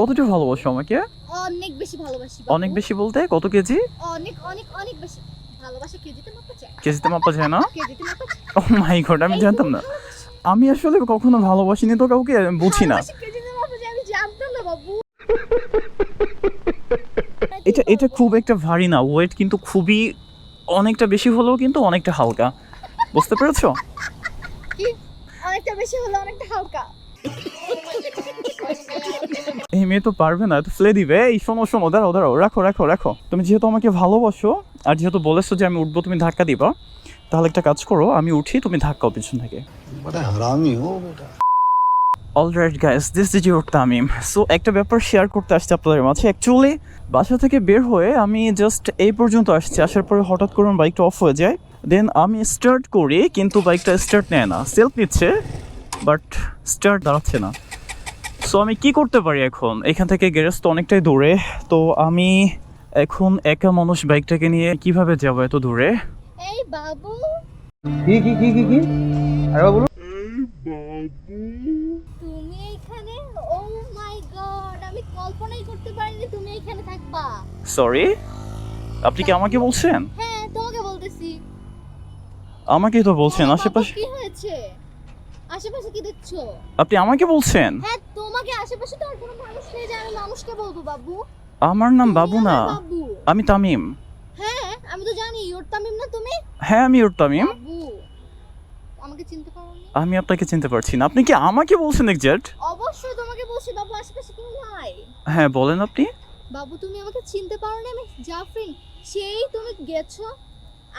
কতটা ভালোবাসো আমাকে? অনেক বেশি ভালোবাসি অনেক বেশি বলতে? কত কেজি? অনেক অনেক অনেক বেশি। ভালোবাসা কেজিতে মাপা যায় কেজিতে মাপা যায় না? কেজিতে মাপা ও মাই গড আমি জানতাম না। আমি আসলে কখনো ভালোবাসিনি তো কাউকে বুঝি না। এটা এটা খুব একটা ভারী না ওয়েট কিন্তু খুবই অনেকটা বেশি হলেও কিন্তু অনেকটা হালকা। বুঝতে পেরেছ? কি? অনেকটা বেশি হলো অনেকটা হালকা। এই মেয়ে তো পারবে না ফেলে দিবে। এই শোনো শোনো দাঁড়াও দাঁড়াও রাখো রাখো রাখো। তুমি যেহেতু আমাকে ভালোবাসো আর যেহেতু বলেছ যে আমি উঠবো তুমি ধাক্কা দিবা তাহলে একটা কাজ করো আমি উঠি তুমি ধাক্কাও পিছন থেকে। Alright guys this is your Tamim so একটা ব্যাপার শেয়ার করতে আসছি আপনাদের মাঝে। অ্যাকচুয়ালি বাসা থেকে বের হয়ে আমি জাস্ট এই পর্যন্ত আসছি। আসার পরে হঠাৎ করে আমার বাইকটা অফ হয়ে যায়। দেন আমি স্টার্ট করি কিন্তু বাইকটা স্টার্ট নেয় না। সেলফ নিচ্ছে বাট স্টার্ট দাঁড়াচ্ছে না। সো আমি কি করতে পারি এখন? এখান থেকে গ্যারেজ তো অনেকটাই দূরে। তো আমি এখন একা মানুষ বাইকটাকে নিয়ে কীভাবে যাব এত দূরে? এই বাবু। কি কি কি কি কি? আরে বলুন। তুমি এখানে? ও মাই গড আমি কল্পনাই করতে পারিনি তুমি এখানে থাকবা। সরি আপনি কি আমাকে বলছেন? হ্যাঁ তোমাকে বলতেছি। আমাকেই তো বলছেন আশেপাশে কি হয়েছে? আশেপাশে কি দেখছ? আপনি আমাকে বলছেন? হ্যাঁ আশেপাশে তো আর কোনো মানুষ নেই যে আমি মানুষকে বলব বাবু। আমার নাম বাবু না। আমি তামিম। হ্যাঁ আমি তো জানি ইয়োর তামিম না তুমি? হ্যাঁ আমি ওর তামিম। আমাকে চিনতে পারোনি আমি আপনাকে চিনতে পারছি না। আপনি কি আমাকে বলছেন এক্সাক্ট অবশ্যই তোমাকে বলছি বাবু আশেপাশে কেউ নাই। হ্যাঁ বলেন আপনি। বাবু তুমি আমাকে চিনতে পারো না? আমি জাফরিন সেই তুমি গেছো।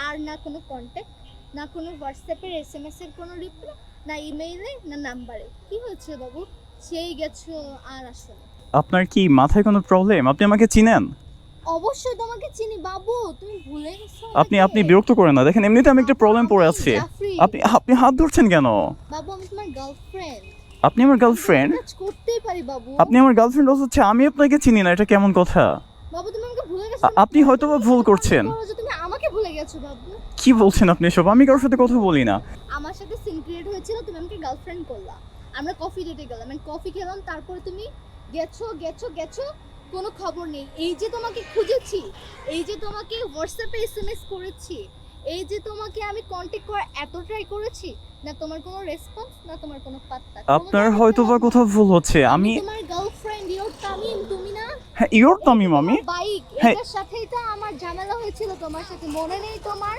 আর না কোনো কন্ট্যাক্ট না কোনো হোয়াটসঅ্যাপের এস এম এস এর কোনো রিপ্লাই না ইমেইলে না নাম্বারে কি হয়েছে বাবু? সেই গেছো আর আসো আপনার কি মাথায় কোনো প্রবলেম আপনি আমাকে চিনেন? অবশ্যই তোমাকে চিনি। বাবু তুমি ভুলে গেছো আপনি আপনি বিরক্ত করেন না। দেখেন এমনিতে আমি একটা প্রবলেম পড়ে আছি। আপনি আপনি হাত ধরছেন কেন? বাবু আমি তোমার গার্লফ্রেন্ড আপনি আমার গার্লফ্রেন্ড করতেই পারি বাবু। আপনি আমার গার্লফ্রেন্ড হচ্ছে আমি আপনাকে চিনি না এটা কেমন কথা? বাবু তুমি আমাকে ভুলে গেছো আপনি হয়তোবা ভুল করছেন। তুমি আমাকে ভুলে গেছো বাবু। কি বলছেন আপনি এসব? আমি কারোর সাথে কথা বলি না। আমার সাথে সিন ক্রিয়েট হয়েছিল তুমি আমাকে গার্লফ্রেন্ড করলা। আমরা কফি ডেটে গেলাম। আমি কফি খেলাম তারপরে তুমি গেছো গেছো গেছো কোনো খবর নেই। এই যে তোমাকে খুঁজেছি এই যে তোমাকে হোয়াটসঅ্যাপে এসএমএস করেছি এই যে তোমাকে আমি কন্ট্যাক্ট করার এত ট্রাই করেছি না তোমার কোনো রেসপন্স না তোমার কোনো পাত্তা। আপনার হয়তো কোনো- কোথাও ভুল হচ্ছে আমি তোমার গার্লফ্রেন্ড ইওর তামিম তুমি না হ্যাঁ ইয়োর তামিম আমি বাইক। এটার সাথেই তো আমার ঝামেলা হয়েছিল তোমার সাথে মনে নেই তোমার।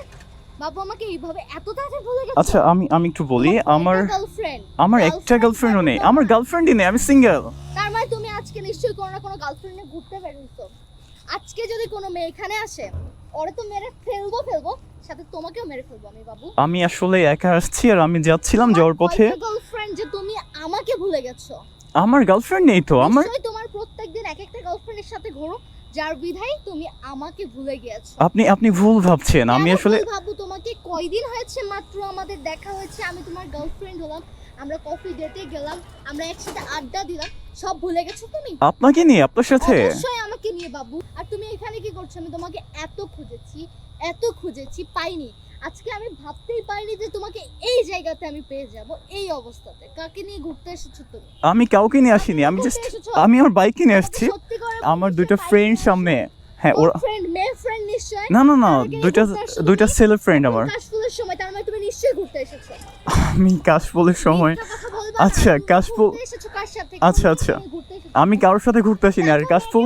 বাবু আমাকে এইভাবে এত তাড়াতাড়ি ভুলে গেছো? আচ্ছা আমি আমি একটু বলি আমার গার্লফ্রেন্ড আমার একটা গার্লফ্রেন্ডও নেই। আমার গার্লফ্রেন্ডই নেই আমি সিঙ্গেল তার মানে তুমি আজকে নিশ্চয়ই কোনো না কোনো গার্লফ্রেন্ডে ঘুরতে বেরিয়েছো আজকে যদি কোনো মেয়ে এখানে আসে ওরে তো মেরে ফেলব ফেলব। সাথে তোমাকেও মেরে ফেলব আমি বাবু। আমি আসলে একা আসছি আর আমি যাচ্ছিলাম যাওয়ার পথে গার্লফ্রেন্ড যে তুমি আমাকে ভুলে গেছো। আমার গার্লফ্রেন্ড নেই তো আমার তোমার প্রত্যেকদিন এক একটা গার্লফ্রেন্ডের সাথে ঘোরো। যার বিধায় তুমি আমাকে ভুলে গিয়েছো। আপনি আপনি ভুল ভাবছেন আমি আসলে ভাবু তোমাকে কয়দিন হয়েছে মাত্র আমাদের দেখা হয়েছে আমি তোমার গার্লফ্রেন্ড হলাম আমরা কফি ডেটে গেলাম আমরা একসাথে আড্ডা দিলাম সব ভুলে গেছো তুমি? আপনাকে নিয়ে আপনার সাথে? অবশ্যই আমাকে নিয়ে বাবু। আর তুমি এখানে কি করছ? আমি তোমাকে এত খুঁজেছি এত খুঁজেছি পাইনি। আজকে আমি ভাবতেই পারিনি যে তোমাকে এই জায়গাতে আমি পেয়ে যাব এই অবস্থাতে। কাকে নিয়ে ঘুরতে এসেছ তুমি? আমি কাউকে নিয়ে আসিনি আমি জাস্ট আমি আমার বাইক নিয়ে আসছি। আমার দুইটা ফ্রেন্ড সামনে। হ্যাঁ। ওরা ফ্রেন্ড মেয়ে ফ্রেন্ড নিশ্চয় না না না দুইটা দুইটা? ছেলে ফ্রেন্ড আমার। কাশফুলের সময় তার মানে তুমি নিশ্চয়ই ঘুরতে এসেছ। আমি কাশফুলের সময় বলবা আচ্ছা, কাশফুল-? আচ্ছা, আচ্ছা। আমি কারোর সাথে ঘুরতে আসিনি আর দেখো, কাশফুল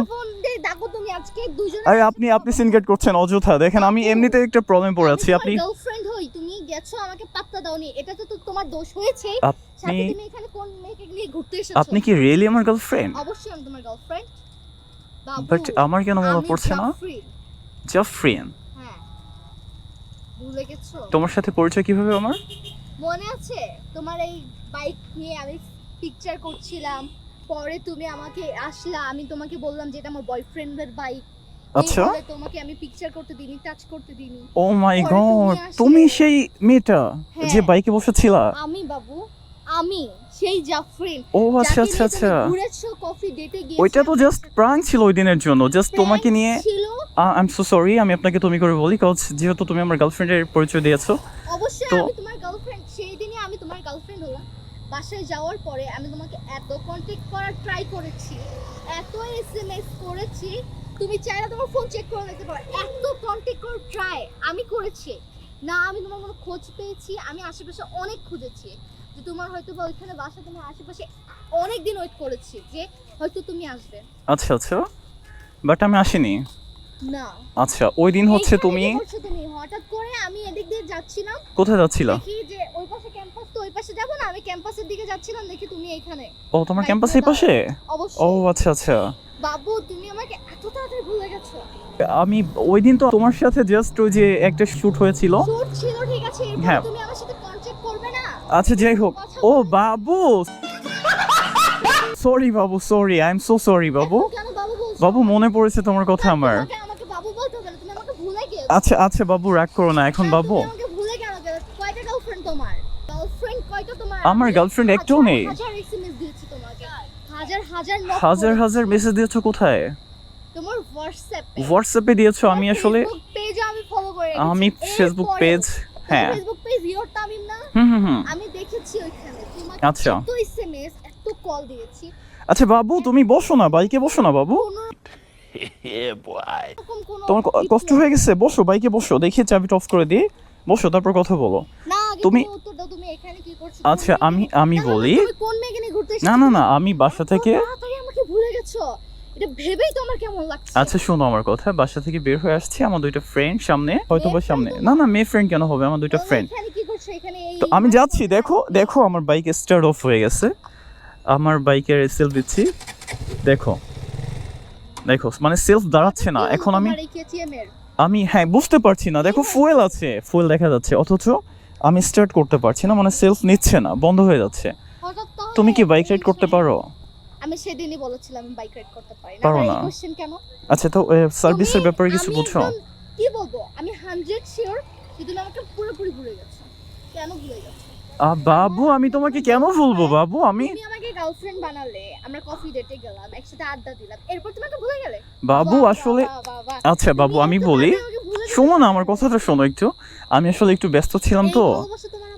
আরে আপনি আপনি সিনগেট করছেন অযথা। দেখেন আমি এমনিতে একটা প্রবলেম পড়ে আছি। আপনি গার্লফ্রেন্ড হই তুমি গেছো আমাকে পাত্তা দাওনি। এটা তো তো তোমার দোষ হয়েছে। আপনি তুমি এখানে কোন মেয়েকে নিয়ে ঘুরতে এসেছ? আপনি কি রিয়েলি আমার গার্লফ্রেন্ড অবশ্যই আমি তোমার গার্লফ্রেন্ড বাট আমার কেন মনে পড়ছে না? জাফরিন। হ্যাঁ। ভুলে গেছো? তোমার সাথে পরিচয় কীভাবে আমার? মনে আছে? তোমার এই বাইক নিয়ে আমি পিকচার করছিলাম। পরে তুমি আমাকে আসলা আমি তোমাকে বললাম যে এটা আমার বয়ফ্রেন্ডের বাইক আচ্ছা। তোমাকে আমি পিকচার করতে দিইনি টাচ করতে দিইনি। ও মাই গড তুমি সেই মেয়েটা হ্যাঁ। যে বাইকে বসেছিলা? আমি বাবু আমি সেই জাফরিন ও আচ্ছা আচ্ছা আচ্ছা। ঘুরেছো কফি ডেটে গিয়ে ওইটা তো জাস্ট প্রাঙ্ক ছিল ওই দিনের জন্য। জাস্ট তোমাকে নিয়ে আই এম সো সরি আমি আপনাকে তুমি করে বলি কজ যেহেতু তুমি আমার গার্লফ্রেন্ডের পরিচয় দিয়েছ অবশ্যই আমি তোমার গার্লফ্রেন্ড সেই দিনই আমি তোমার গার্লফ্রেন্ড হলাম। বাসায় যাওয়ার পরে আমি তোমাকে এত কন্ট্যাক্ট করার ট্রাই করেছি এত এসএমএস করেছি তুমি চাইলে তোমার ফোন চেক করে নিতে পারো। এত কন্ট্যাক্ট করার ট্রাই আমি করেছি। না আমি তোমার কোনো খোঁজ পেয়েছি আমি আশেপাশে অনেক খুঁজেছি। যে তোমার হয়তো বা ওইখানে বাসা তোমার আশেপাশে অনেক দিন ওয়েট করেছি যে হয়তো তুমি আসবে। আচ্ছা আচ্ছা। বাট আমি আসিনি। না। আচ্ছা ওই দিন হচ্ছে তুমি তুমি। হঠাৎ করে আমি এদিক দিয়ে যাচ্ছিলাম। কোথায় যাচ্ছিলা? দেখি যে ওই পাশে ক্যাম্পাস তো ওই পাশে যাব না? আমি ক্যাম্পাসের দিকে যাচ্ছিলাম দেখি তুমি এইখানে ও তোমার Bike ক্যাম্পাস এই দাও। পাশে? ও আচ্ছা আচ্ছা। বাবু তুমি আমাকে এত তাড়াতাড়ি ভুলে গেছো আমি ওই দিন তো তোমার সাথে জাস্ট ওই যে একটা শ্যুট হয়েছিল। ছিল ঠিক আছে হ্যাঁ। তুমি আমার সাথে কন্ট্যাক্ট করবে না। আচ্ছা যাই হোক। ও বাবু! Sorry Babu sorry I am so sorry বাবু। বাবু মনে পড়েছে তোমার কথা আমার। আচ্ছা আচ্ছা বাবু রাগ করো না এখন বাবু। গার্লফ্রেন্ড গার্লফ্রেন্ড আমার আমি girlfriend একটাও নেই। হাজার হাজার মেসেজ দিয়েছ কোথায়? হোয়াটসঅ্যাপে হোয়াটসঅ্যাপে দিয়েছ আমি আসলে পেজে আমি ফলো করে আমি ফেসবুক পেজ হ্যাঁ। ফেসবুক পেজ ইওর তামিম না? হুম হুম হুম। আমি দেখেছি ওইখানে। তোমাকে আচ্ছা। এত এসএমএস এত কল দিয়েছি। আচ্ছা বাবু তুমি বসো না বাইকে বসো না বাবু। তোমার কষ্ট হয়ে গেছে? বসো বাইকে বসো। দেখি চাবিটা অফ করে দিই। বসো তারপর কথা বলো। তুমি- আচ্ছা আমি আমি বলি না না না আমি বাসা থেকে ভুলে গেছো। এটা ভেবেই তো আমার কেমন লাগছে। আচ্ছা শোনো আমার কথা বাসা থেকে বের হয়ে আসছি আমার দুইটা ফ্রেন্ড সামনে হয়তো বা সামনে। না না মেয়ে ফ্রেন্ড কেন হবে? আমার দুইটা ফ্রেন্ড তো আমি যাচ্ছি দেখো দেখো আমার বাইক স্টার্ট অফ হয়ে গেছে। আমার বাইকের সেলফ দিচ্ছি। দেখো দেখো মানে সেলফ দাঁড়াচ্ছে না। এখন আমি? আমি হ্যাঁ বুঝতে পারছি না। দেখো ফুয়েল আছে ফুয়েল দেখা যাচ্ছে অথচ আমি স্টার্ট করতে পারছি না মানে সেলফ নিচ্ছে না বন্ধ হয়ে যাচ্ছে। তুমি কি বাইক রাইড করতে পারো? আমি সেদিনই বলেছিলাম আমি বাইক রাইড করতে পারি না। পারো এই না। কোশ্চেন কেন? আচ্ছা তো সার্ভিসের ব্যাপারে কিছু বুঝছ? কি বলব? আমি হান্ড্রেড শিওর যে তুমি আমাকে পুরোপুরি ভুলে গেছো। কেন ভুলে গেছো? আহ, বাবু আমি তোমাকে কেন ভুলবো বাবু? আমি তুমি আমাকে গার্লফ্রেন্ড বানালে আমরা কফি ডেটে গেলাম একসাথে আড্ডা দিলাম এরপর তোমাকে ভুলে গেলে? বাবু আসলে। আচ্ছা বাবু আমি বলি শোনো না আমার কথাটা শোনো একটু। আমি আসলে একটু ব্যস্ত ছিলাম তো।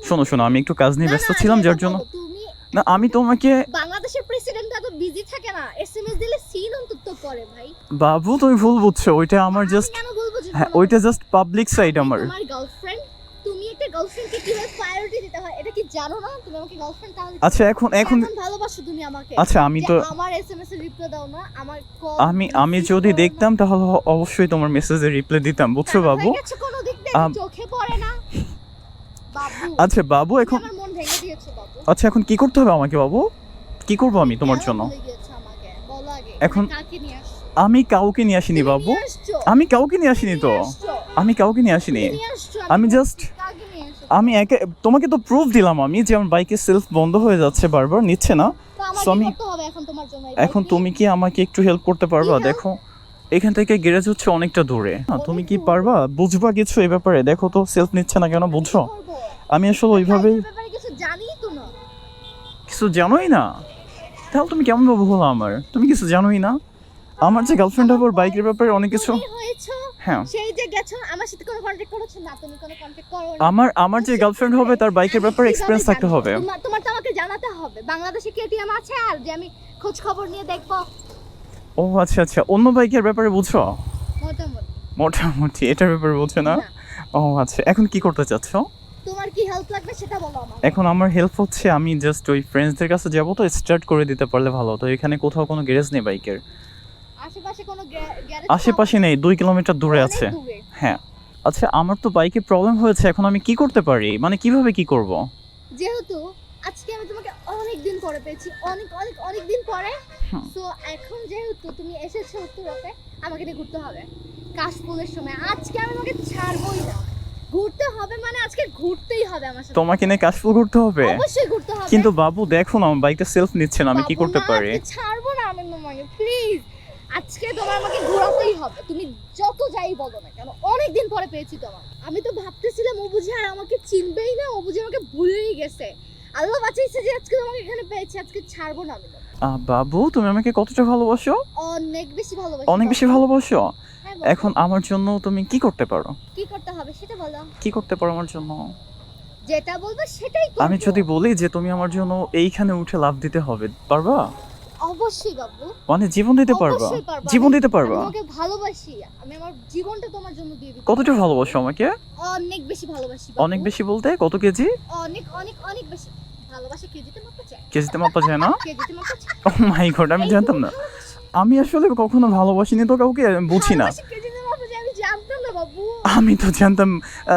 শোনো শোনো আমি একটু কাজ নিয়ে ব্যস্ত ছিলাম যার জন্য। না আমি তোমাকে বাংলাদেশের প্রেসিডেন্ট বিজি থাকে না এসএমএস দিলে সিন অন্তত করে ভাই। বাবু তুমি ভুল বুঝছ ওইটা আমার আমি জাস্ট কেন হ্যাঁ ওইটা জাস্ট পাবলিক সাইড আমার। তোমার গার্লফ্রেন্ড তুমি একটা গার্লফ্রেন্ডকে কীভাবে প্রায়োরিটি দিতে হয় এটা কি জানো না? তুমি আমাকে গার্লফ্রেন্ড তাহলে আচ্ছা এখন এখন ভালোবাসো তুমি আমাকে। আচ্ছা আমি তো আমার এসএমএস এর রিপ্লাই দাও না আমার আমি আমি যদি দেখতাম তাহলে অবশ্যই তোমার মেসেজে রিপ্লাই দিতাম বুঝছ বাবু? কোনো দিক চোখে পড়ে না। বাবু আচ্ছা বাবু এখন আমার মন ভেঙে দিয়েছ বাবু। আচ্ছা এখন কি করতে হবে আমাকে বাবু? কি করব আমি তোমার জন্য? এখন- আমি কাউকে নিয়ে আসিনি বাবু। আমি কাউকে নিয়ে আসিনি তো। আমি কাউকে নিয়ে আসিনি? আমি আসছো? আমি একে তোমাকে তো প্রুফ দিলাম আমি যে আমার বাইকের সেলফ বন্ধ হয়ে যাচ্ছে বারবার নিচ্ছে না। কি আমি- এখন তুমি কি আমাকে একটু হেল্প করতে পারবা? দেখো এখান থেকে গ্যারেজ হচ্ছে অনেকটা দূরে। তুমি কি পারবা? বুঝবা কিছু এই ব্যাপারে? দেখো তো সেলফ নিচ্ছে না কেন বুঝছ? আমি আসলে না। কিছু জানোই না। তাহলে তুমি কেমন ভাবে হলো আমার? তুমি কিছু জানোই না? আমার যে গার্লফ্রেন্ড হবে ওর বাইকের ব্যাপারে অনেক কিছু হ্যাঁ। সেই যে গেছো আমার সাথে কোনো কন্টাক্ট করেছ না? তুমি কোনো কন্টাক্ট করো আমার আমার যে গার্লফ্রেন্ড হবে তার বাইকের ব্যাপারে এক্সপিরিয়েন্স থাকতে হবে? তোমার তো আমাকে জানাতে হবে। বাংলাদেশে কেটিএম আছে? আর যে আমি খোঁজ খবর নিয়ে দেখব। ও আচ্ছা আচ্ছা। অন্য বাইকের ব্যাপারে বুঝছ? মোটামুটি। মোটামুটি এটার ব্যাপারে বুঝছ না? না। ও আচ্ছা। এখন কি করতে চাচ্ছ? তোমার কি হেল্প লাগবে সেটা বলো আমার এখন আমার হেল্প হচ্ছে আমি জাস্ট ওই ফ্রেন্ডসদের কাছে যাব তো স্টার্ট করে দিতে পারলে ভালো। তো এখানে কোথাও কোনো গ্যারেজ নেই বাইকের। আশেপাশে কোনো গ্যারেজ আশেপাশে নেই দুই কিলোমিটার দূরে আছে। হ্যাঁ। আচ্ছা আমার তো বাইকে প্রবলেম হয়েছে এখন আমি কি করতে পারি? মানে কীভাবে কি করব? যেহেতু আজকে আমি তোমাকে অনেক দিন পরে পেয়েছি অনেক অনেক অনেক দিন পরে। তো এখন যেহেতু তুমি এসেছ উত্তরাতে আমাকে নিয়ে ঘুরতে হবে। কাশফুলের সময়। আজকে আমি তোমাকে ছাড়বই না। ঘুরতে হবে মানে আজকে ঘুরতেই হবে আমার সাথে। তোমাকে নিয়ে কাশফুল করতে হবে? অবশ্যই ঘুরতে হবে। কিন্তু বাবু দেখো না আমার বাইকটা সেলফ নিচ্ছে না আমি কি করতে পারি? ছাড়বো না আমি মামাকে প্লিজ আজকে তোমার আমাকে ঘোরাতেই হবে তুমি যত যাই বলো না কেন অনেক দিন পরে পেয়েছি তোমার আমি তো ভাবতেছিলাম ও বুঝি আর আমাকে চিনবেই না ও বুঝি আমাকে ভুলেই গেছে। আল্লাহ বাঁচাইছে যে আজকে তোমাকে এখানে পেয়েছি আজকে ছাড়বো না আমি বাবু তুমি আমাকে কতটা ভালোবাসো? অনেক বেশি ভালোবাসি অনেক বেশি। ভালোবাসো। এখন আমার জন্য তুমি কি করতে পারো? কি করতে হবে সেটা বলো। কি করতে পারো আমার জন্য? যেটা বলবে সেটাই করব। আমি যদি বলি যে তুমি আমার জন্য এইখানে উঠে লাভ দিতে হবে পারবা? অবশ্যই বাবু। মানে জীবন দিতে পারবা? জীবন দিতে পারবা? আমি তোমাকে ভালোবাসি। আমি আমার জীবনটা তোমার জন্য দিয়ে দিতে কতটা ভালোবাসো আমাকে? অনেক বেশি ভালোবাসি। অনেক বেশি বলতে? কত কেজি? অনেক অনেক অনেক বেশি। ভালোবাসা কেজিতে মাপা যায়। কেজিতে মাপা যায় না? কেজিতে মাপা যায়। ও মাই গড আমি জানতাম না। আমি আসলে কখনো ভালোবাসিনি তো কাউকে বুঝি না। আমি তো জানতাম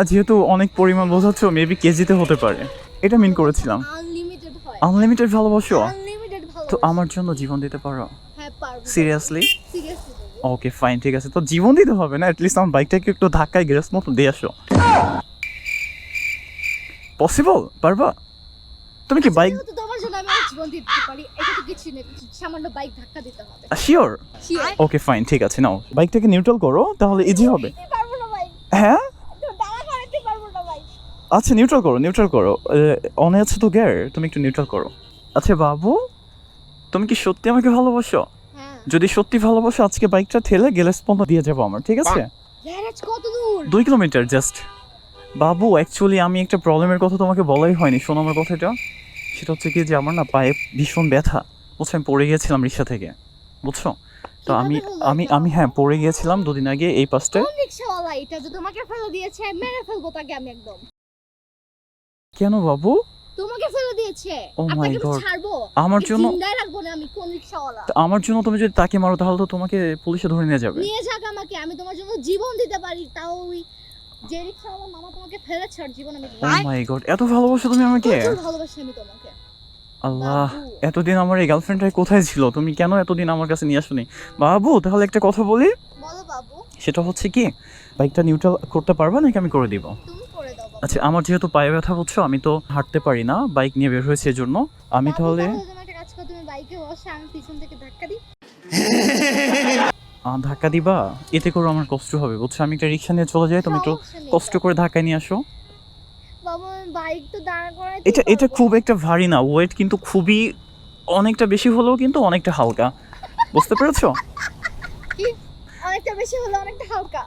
যেহেতু অনেক পরিমাণ বোঝাচ্ছ মেবি কেজিতে হতে পারে। এটা মিন করেছিলাম। আনলিমিটেড ভালোবাসো? তো আমার জন্য জীবন দিতে পারো? সিরিয়াসলি ওকে ফাইন ঠিক আছে। তো জীবন দিতে হবে না অ্যাটলিস্ট আমার বাইকটাকে একটু ধাক্কায় গ্যারেজ মতো দিয়ে আসো। পসিবল পারবা? তুমি কি বাইক যেহেতু তোমার জন্য আমি আমার জীবন দিতে পারি এটা তো কিছু নেই সামান্য বাইক ধাক্কা দিতে হবে। শিওর ওকে ফাইন ঠিক আছে নাও। বাইকটাকে নিউট্রাল করো তাহলে ইজি হবে। দিতে পারব না ভাই হ্যাঁ? দাঁড়া করাতে পারব না ভাই আচ্ছা নিউট্রাল করো নিউট্রাল করো। অনে আছে তো গ্যার তুমি একটু নিউট্রাল করো। আচ্ছা বাবু তুমি কি সত্যি আমাকে ভালোবাসো? হ্যাঁ। যদি সত্যি ভালোবাসো আজকে বাইকটা ঠেলে গেলে পর্যন্ত দিয়ে যাব আমার ঠিক আছে? গ্যারেজ কত দূর? দুই কিলোমিটার জাস্ট বাবু অ্যাকচুয়ালি আমি একটা প্রবলেমের কথা তোমাকে বলাই হয়নি শোনো আমার কথাটা। সেটা হচ্ছে কি যে আমার না পায়ে ভীষণ ব্যথা। বুঝছ আমি পড়ে গিয়েছিলাম রিক্সা থেকে বুঝছ? তো আমি আমি আমি হ্যাঁ পড়ে গিয়েছিলাম দুদিন আগে এই পাশটায় কোন রিক্সাওয়ালা? এটা যে তোমাকে ফেলে দিয়েছে মেরে ফেলব তাকে আমি একদম। কেন বাবু? তোমাকে ফেলে দিয়েছে। Oh আপনাকে ছাড়বো। আমার জন্য জিন্দায় রাখব না আমি কোন রিক্সাওয়ালা। আমার জন্য তুমি যদি তাকে মারো তাহলে তো তোমাকে পুলিশে ধরে নিয়ে যাবে। নিয়ে যাক আমাকে আমি তোমার জন্য জীবন দিতে পারি তাও ওই যে রিক্সাওয়ালা মামা তোমাকে ফেলেছে আর জীবন আমি ও মাই গড এত ভালোবাসো তুমি আমাকে? প্রচুর ভালোবাসি আমি তোমাকে। আল্লাহ বাবু। এতদিন আমার এই গার্লফ্রেন্ডটা কোথায় ছিল? তুমি কেন এতদিন আমার কাছে নিয়ে আসোনি? বাবু তাহলে একটা কথা বলি। বলো বাবু। সেটা হচ্ছে কি বাইকটা নিউট্রাল করতে পারবা নাকি আমি করে দিব? তুমি করে দাও বাবু। আচ্ছা আমার যেহেতু পায়ে ব্যথা বুঝছ আমি তো হাঁটতে পারি না বাইক নিয়ে বের হয়েছে এজন্য। আমি তাহলে তুমি বাইকে বসে আমি পিছন থেকে ধাক্কা দিই। ধাক্কা দিবা? এতে করে আমার কষ্ট হবে। বুঝছ? আমি একটা রিক্সা নিয়ে চলে যাই তুমি একটু কষ্ট করে ধাক্কায় নিয়ে আসো। এটা এটা খুব একটা ভারী না। ওয়েট কিন্তু খুবই অনেকটা বেশি হলেও কিন্তু অনেকটা হালকা। বুঝতে পেরেছ? অনেকটা বেশি হলো অনেকটা হালকা।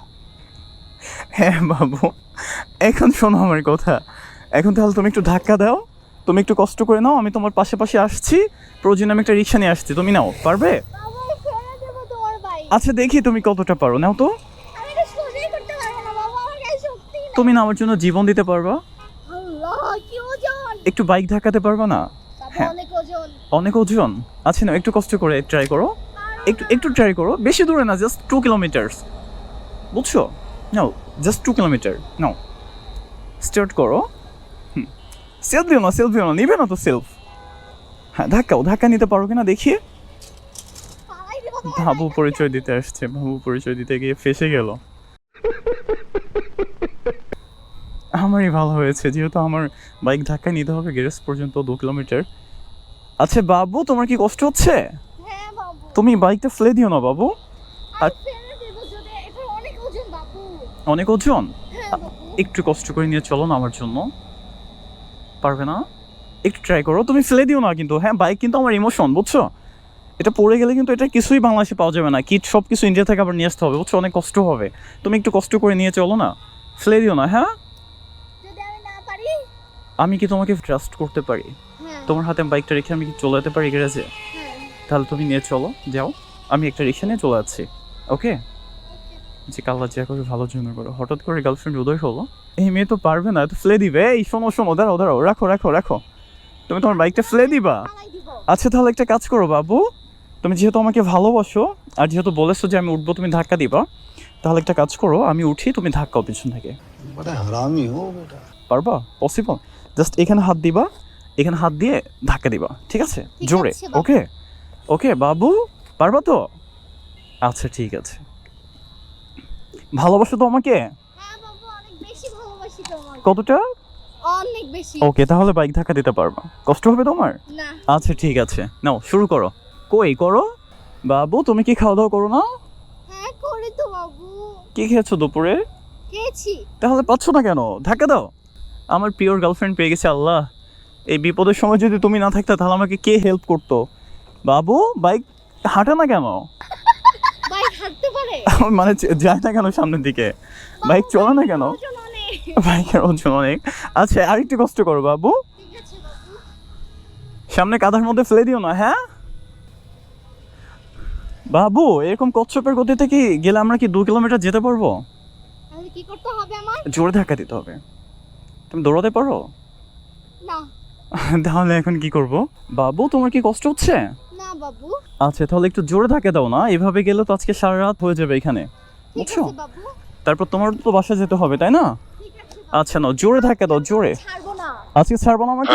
হ্যাঁ বাবু। এখন শোনো আমার কথা। এখন তাহলে তুমি একটু ধাক্কা দাও। তুমি একটু কষ্ট করে নাও। আমি তোমার পাশে পাশে আসছি। প্রয়োজনে আমি একটা রিক্সা নিয়ে আসছি। তুমি নাও। পারবে বাবু আমি ফেলে দেবো তোমার বাইক আচ্ছা দেখি তুমি কতটা পারো। নাও তো। তুমি না আমার জন্য জীবন দিতে পারবা? একটু বাইক ধাক্কাতে পারবা না? হ্যাঁ। অনেক ওজন। ওজন? আচ্ছা না একটু কষ্ট করে ট্রাই করো। একটু একটু ট্রাই করো। বেশি দূরে না জাস্ট টু কিলোমিটার্স বুঝছ? Now just two kilometre now. Start করো। হুম। সেলফ দিও না সেলফ দিও না নিবে না তো সেলফ হ্যাঁ ধাক্কাও। ধাক্কা নিতে পারো কিনা দেখি। পালাই দেবো তোমার বাবু পরিচয় দিতে আসছে। বাবু পরিচয় দিতে গিয়ে ফেসে গেল। আমারই ভালো হয়েছে যেহেতু আমার বাইক ধাক্কা নিতে হবে গ্যারেজ পর্যন্ত দু কিলোমিটার আচ্ছা বাবু তোমার কি কষ্ট হচ্ছে? হ্যাঁ তুমি বাইকটা ফেলে দিও না বাবু। অনেক ওজন হ্যাঁ একটু কষ্ট করে নিয়ে চলো না আমার জন্য। পারবে না? একটু ট্রাই করো। তুমি ফেলে দিও না কিন্তু। হ্যাঁ বাইক কিন্তু আমার ইমোশন বুঝছ? এটা পড়ে গেলে কিন্তু এটা কিছুই বাংলাদেশে পাওয়া যাবে না। কিট সব কিছু ইন্ডিয়া থেকে আবার নিয়ে আসতে হবে। বুঝছ? অনেক কষ্ট হবে। তুমি একটু কষ্ট করে নিয়ে চলো না। ফেলে দিও না হ্যাঁ? আমি কি তোমাকে ট্রাস্ট করতে পারি? হ্যাঁ। তোমার হাতে বাইকটা রেখে আমি কি চলে যেতে পারি গ্যারেজে তাহলে তুমি নিয়ে চলো যাও। আমি একটা রিক্সা নিয়ে চলে যাচ্ছি। ওকে যে কাল্লা যা করে ভালোর জন্য করো। হঠাৎ করে গার্লফ্রেন্ড উদয় হলো। এই মেয়ে তো পারবে না তো ফেলে দিবে। এই শোনো শোনো দাঁড়াও দাঁড়াও। রাখো রাখো রাখো। তুমি তোমার বাইকটা ফেলে দিবা। আচ্ছা তাহলে একটা কাজ করো বাবু। তুমি যেহেতু আমাকে ভালোবাসো আর যেহেতু বলেছ যে আমি উঠবো তুমি ধাক্কা দিবা তাহলে একটা কাজ করো আমি উঠি তুমি ধাক্কাও পিছন থেকে। পারবা? পসিবল জাস্ট এখানে হাত দিবা এখানে হাত দিয়ে ধাক্কা দিবা ঠিক আছে? জোরে। ওকে ওকে বাবু? পারবা তো? আচ্ছা ঠিক আছে। ভালোবাসো তো আমাকে? কতটা? ওকে তাহলে বাইক ধাক্কা দিতে পারবা। কষ্ট হবে তোমার? আচ্ছা ঠিক আছে। নাও শুরু করো। কই করো? বাবু তুমি কি খাওয়া দাওয়া করো না? হ্যাঁ করি তো বাবু। কি খেয়েছো দুপুরে? খেয়েছি। তাহলে পাচ্ছ না কেন? ধাক্কা দাও। আমার পিওর গার্লফ্রেন্ড পেয়ে গেছে আল্লাহ। এই বিপদের সময় যদি তুমি না থাকতে তাহলে আমাকে কে হেল্প করতো? বাবু বাইক হাঁটে না কেন? বাইক হাঁটতে পারে? মানে যায় না কেন সামনের দিকে? বাইক চলে না কেন? বাইকের ওজন অনেক। আচ্ছা আরেকটু কষ্ট করো বাবু। বাবু। সামনে কাদার মধ্যে ফেলে দিও না হ্যাঁ? বাবু এরকম কচ্ছপের গতিতে কি গেলে আমরা কি দু কিলোমিটার যেতে পারব? তাহলে কি করতে হবে আমার? জোরে ধাক্কা দিতে হবে। তুমি দৌড়াতে পারো? না। তাহলে এখন কি করব? বাবু তোমার কি কষ্ট হচ্ছে? না বাবু। আচ্ছা তাহলে একটু জোরে ধাক্কা দাও না। এভাবে গেলে তো আজকে সারা রাত হয়ে যাবে এখানে। বুঝছ? তারপর তোমার তো বাসা যেতে হবে তাই না? আচ্ছা নাও জোরে ধাক্কা দাও জোরে। আজকে ছাড়বো না। আমাকে?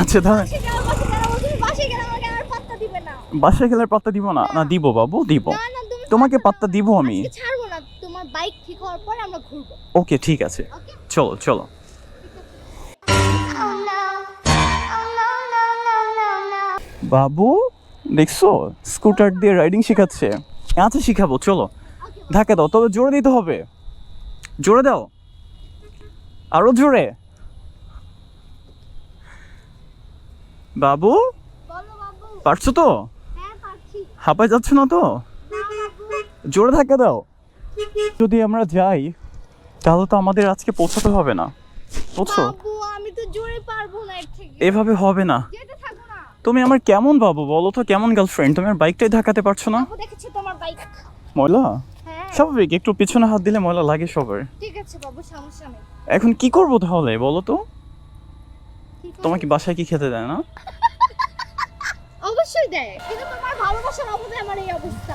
আচ্ছা তাহলে বাসে গেলাম বাসে গেলাম তুমি বাসে গেলাম আমাকে আর পাত্তা দিবে না বাসায় গেলে পাত্তা দিব না? না দিব বাবু দিব। তোমাকে পাত্তা দিব আমি। ছাড়বো না। তোমার বাইক ঠিক হওয়ার পর আমরা ঘুরবো। ওকে ঠিক আছে। চলো চলো। বাবু দেখছ? স্কুটার দিয়ে রাইডিং শেখাচ্ছে। আচ্ছা শিখাবো চলো। ধাক্কা দাও তবে জোরে দিতে হবে। জোরে দাও। আরও জোরে। বাবু? বলো বাবু। পারছ তো? হাঁপায় যাচ্ছে না তো? জোরে ধাক্কা দাও। যদি আমরা যাই তাহলে তো আমাদের আজকে পৌঁছাতে হবে না। বুঝছ? আমি তো জোরে পারব না এভাবে হবে না। তুমি আমার কেমন বাবু বলো তো কেমন গার্লফ্রেন্ড তুমি আমার বাইকটাই ধাক্কাতে পারছ না? দেখেছি তোমার বাইক ময়লা? হ্যাঁ। স্বাভাবিক একটু পিছনে হাত দিলে ময়লা লাগে সবার। ঠিক আছে বাবু সমস্যা নেই। এখন কি করব তাহলে বলো তো? তোমাকে বাসায় কি খেতে দেয় না? অবশ্যই দেয়। কিন্তু তোমার ভালোবাসার অভাবে আমার এই অবস্থা।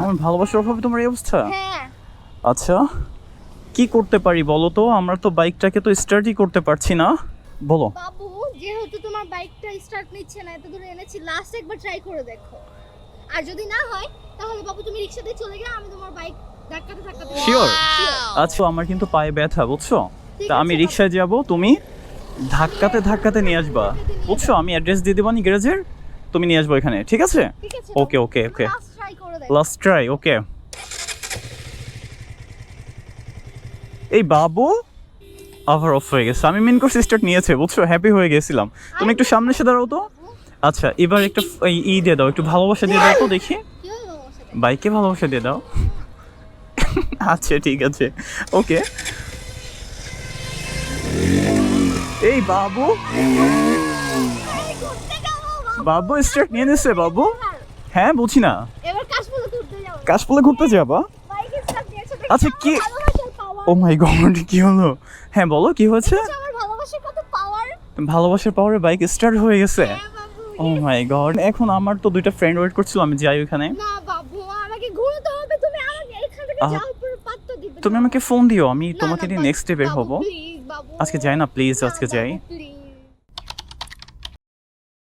আমার ভালোবাসার অভাবে তোমার এই অবস্থা? হ্যাঁ। আচ্ছা কি করতে পারি বলো তো? আমরা তো বাইকটাকে তো স্টার্টই করতে পারছি না। বলো। বাবু যেহেতু তোমার বাইকটা স্টার্ট নিচ্ছে না এত দূরে এনেছি লাস্ট একবার ট্রাই করে দেখো। আর যদি না হয় তাহলে বাবু তুমি রিক্সাতে চলে গেলে আমি তোমার বাইক ধাক্কাতে ধাক্কাতে. Sure. আচ্ছা আমার কিন্তু পায়ে ব্যথা বুঝছ? তা আমি আছে, রিক্সায় যাব তুমি ধাক্কাতে ধাক্কাতে নিয়ে আসবা। বুঝছ? আমি অ্যাড্রেস দিয়ে দেবো দেবানি গ্যারেজের তুমি নিয়ে আসব এখানে ঠিক আছে? ওকে ওকে ওকে লাস্ট ট্রাই ওকে এই বাবু আবার অফ হয়ে গেছে। আমি মেন কোর্স স্টার্ট নিয়েছে বুঝছ? হ্যাপি হয়ে গেছিলাম। তুমি একটু সামনে এসে দাঁড়াও তো। আচ্ছা এবার একটা ই দিয়ে দাও একটু ভালোবাসা দিয়ে দাও তো দেখি? বাইকে ভালোবাসা দিয়ে দাও। আচ্ছা ঠিক আছে। ওকে এই বাবু। বাবু। স্টার্ট নিয়ে নিছে বাবু। হ্যাঁ বুঝি না। এবার কাশফুলে ঘুরতে যাব। আচ্ছা, কি- ও মাই গড কি হলো? হ্যাঁ বলো কি হয়েছে? ভালোবাসার পাওয়ার বাইক স্টার্ট হয়ে গেছে। ও মাই গড এখন আমার তো দুইটা ফ্রেন্ড ওয়েট করছিল আমি যাই ওখানে না বাবু আমাকে ঘুরতে হবে তুমি আমাকে এখান থেকে যাও পুরো পাত্তা দিবে তুমি আমাকে ফোন দিও আমি তোমাকে নিয়ে নেক্সট ডে বের হব। আজকে যাই না প্লিজ আজকে যাই।